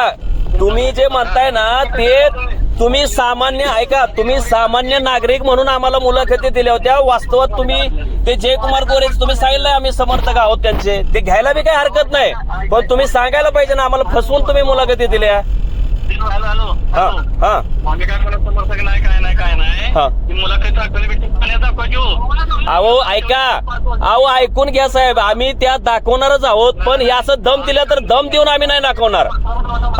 तुम्ही जे म्हणताय ना ते तुम्ही सामान्य ऐका तुम्ही सामान्य नागरिक म्हणून आम्हाला मुलाखती दिल्या होत्या. वास्तवात तुम्ही ते जयकुमार गोरे तुम्ही सांगितलंय आम्ही समर्थक आहोत त्यांचे. ते घ्यायला बी काही हरकत नाही. पण तुम्ही सांगायला पाहिजे ना आम्हाला फसवून तुम्ही मुलाखती दिल्या. हॅलो हॅलो हा हॅलो. हा. आम्ही काय कोणा समर्थक नाही काय नाही काय नाही? हा. ती मुलाखत दाखवली भेटली पाण्यात दाखवायचो अहो ऐका. अहो ऐकून घ्या साहेब. आम्ही त्या दाखवणारच आहोत पण हे असं दम दिलं तर दम देऊन आम्ही नाही दाखवणार.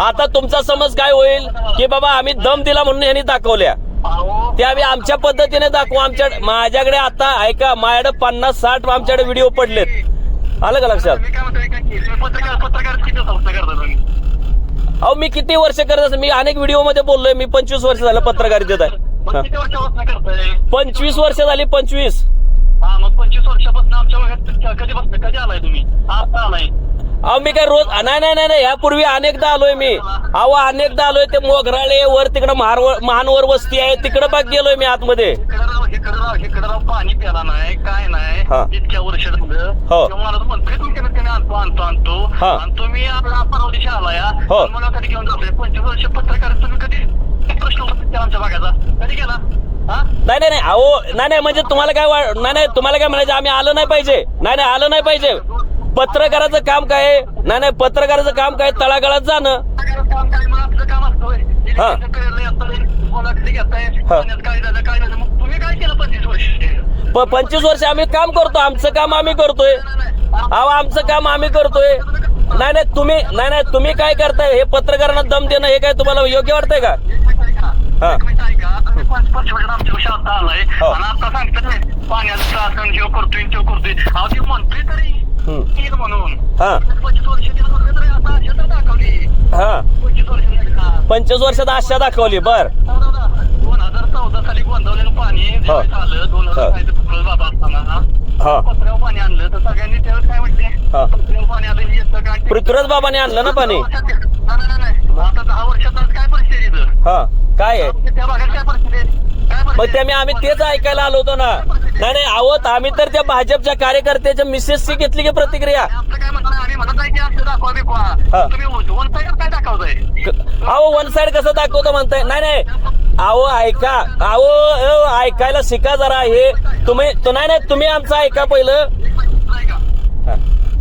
आता तुमचा समज काय होईल की बाबा आम्ही दम दिला म्हणून यांनी दाखवल्या. अहो. ते आम्ही आमच्या पद्धतीने दाखवू. आमच्या माझ्याकडे आता ऐका माझ्याकडे पन्नास साठ आमच्याकडे व्हिडिओ पडलेत. आलं का लक्षात? मी काय म्हणतोय का की तुम्ही पत्रकार पत्रकार किती संस्था करता तुम्ही? अहो मी किती वर्ष करत असं मी अनेक व्हिडिओमध्ये बोललोय मी पंचवीस वर्ष झालं पत्रकारितेत आहे. पंचवीस वर्ष झाली पंचवीस. हा मग पंचवीस वर्षापासून आमच्या भागात कधीपासून कधी आलाय तुम्ही? आता आलाय. अहो मी काय रोज नाही नाही नाही यापूर्वी अनेकदा आलोय मी. अहो अनेकदा आलोय ते मोगराळे वर तिकडं महानवर वस्ती आहे तिकडं बाग गेलोय मी आतमध्ये. पाणी प्याला नाही काय नाही. इतक्या वर्ष झालं. हो. मला म्हणतोय आणतो आणतो आणतो. आणि तुम्ही आपला परवा दिवशी आलाय हा. आणि मला कधी घेऊन जातोय पंचवीस वर्ष पत्रकार तुम्ही कधी? प्रश्न उत्तर केला आमच्या भागाचा. कधी केला नाही नाही नाही. अहो नाही नाही म्हणजे तुम्हाला काय वा- नाही नाही तुम्हाला काय म्हणायचं? आम्ही आलं नाही पाहिजे. नाही नाही आलं नाही पाहिजे. पत्रकाराचं काम काय आहे? नाही नाही पत्रकाराचं काम काय? तळागाळात जाणं. पत्रकाराचं काम काय? मग आपलं काम असतं होय. इलेक्शनचं कळलं येतंय, मुलाखती घेताय, हा. पाण्यात काय झालं काय झालं? मग तुम्ही काय केलं पंचवीस वर्ष? प- पंचवीस वर्ष आम्ही काम करतो. आमचं काम आम्ही करतोय. अहो आमचं काम आम्ही करतोय. नाही नाही तुम्ही नाही नाही तुम्ही काय करताय? हे पत्रकारांना दम देणं हे काय तुम्हाला योग्य वाटतंय का? हा. एक मिनिट ऐका. तुम्ही पंच पंच वर्ष आमच्या विषयात आता आलाय हो. हा. पंचवीस दाखवली. हा. पंचवीस झाली पंचवीस वर्षात आशा दाखवली बर. दोन हजार चौदा साली गोंदवलेलं पाणी आलं दोन हजार बाबा असताना हा. पत्र्यावर पाणी आणलं तर सगळ्यांनी त्यावेळेस हा. पृथ्वीराज बाबाने आणलं ना पाणी? आता दहा वर्षात काय परिस्थिती आहे इथं? हा. काय आहे? त्या भागात काय परिस्थिती आहे? काय मग परिस्थिती ते आम्ही आम्ही तेच ऐकायला आलो होतो ना. नाही नाही आहोत. आम्ही तर त्या भाजपच्या कार्यकर्त्याच्या मिसेसची घेतली की प्रतिक्रिया. आहे? आमचं काय म्हणणं आहे, आम्ही म्हणत नाही की असं दाखवा बिकवा हा. तुम्ही वन साईड काय दाखवताय? क- अहो वन साइड कसं दाखवतो म्हणताय? नाही नाही. अहो ऐका. अहो अहो, ऐकायला शिका जरा हे. तुम्ही तो नाही नाही तुम्ही आमचं ऐका पहिलं. नाही का? हा.